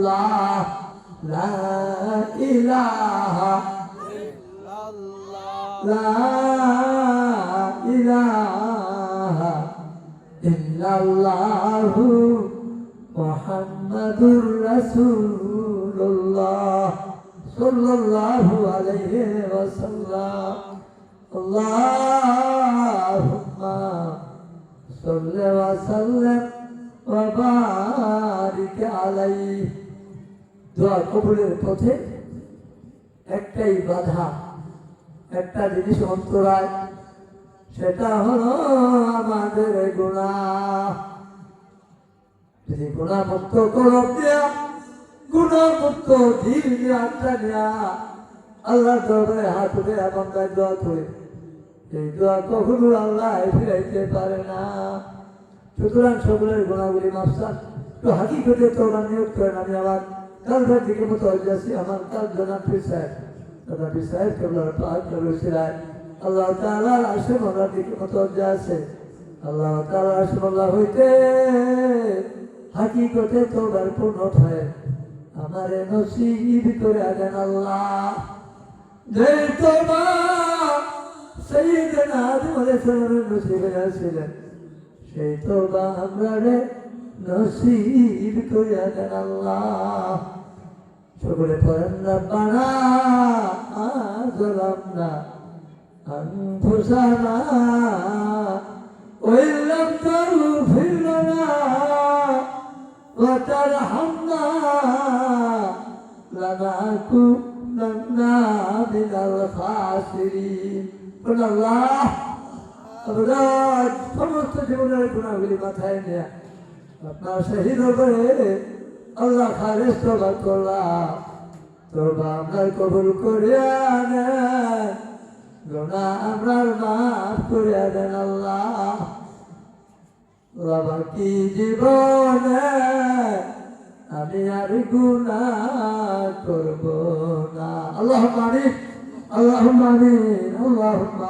illallah La ilaha La ilaha illallah Muhammadur Rasulullah Sallallahu alayhi wa sallam Allahumma صل وسلم وبارك عليه দোয়া কবুলের পথে একটাই বাধা, একটা জিনিস অন্তরায়, সেটা হলো আমাদের গুণা। যদি গুণা মুক্ত করো দিয়া গুণা মুক্ত ধীর আত্মা নেয়া আল্লাহ দরবারে হাত উঠে এবং তার দোয়া করে, এই দোয়া কখনো আল্লাহ ফিরাইতে পারে না। সুতরাং সকলের গুণাগুলি মাফসান তো হাকিকতে তোমরা নিয়োগ করেন, আমি আমার যাচ্ছি আমার কাল জনাব পীর সাহেব দাদা পীর সাহেব কেবলার পাহাড় করেছিলেন আল্লাহ তাআলা আসে মোল্লার দিকে মতো আছে আল্লাহ তাআলা আসে মোল্লা হইতে হাকিকতে তোবার পূর্ণ হয় আমারে নসিব করে দেন আল্লাহ। যে তোমার সৈয়দনা আদম আলাইহিস সালামের নসিবে ছিলেন সেই তো বা আমরা রে নসিব করিয়া দেন আল্লাহ সকলে পড়েন না বানা আজলাম না أنفسنا وإن لم تغفر لنا وترحمنا لنكونن من الخاسرين قل الله আমরা সমস্ত জীবনের গুণাগুলি মাথায় নিয়ে আপনার শহীদ করে আল্লাহ খারেজ তোবা করলাম। তোবা আমরা কবুল করিয়া নেন। গুণা আমরার মাফ করিয়া দেন আল্লাহ। বাবা কি জীবনে আমি আর গুণা করব না। আল্লাহ মানি আল্লাহ মানি আল্লাহ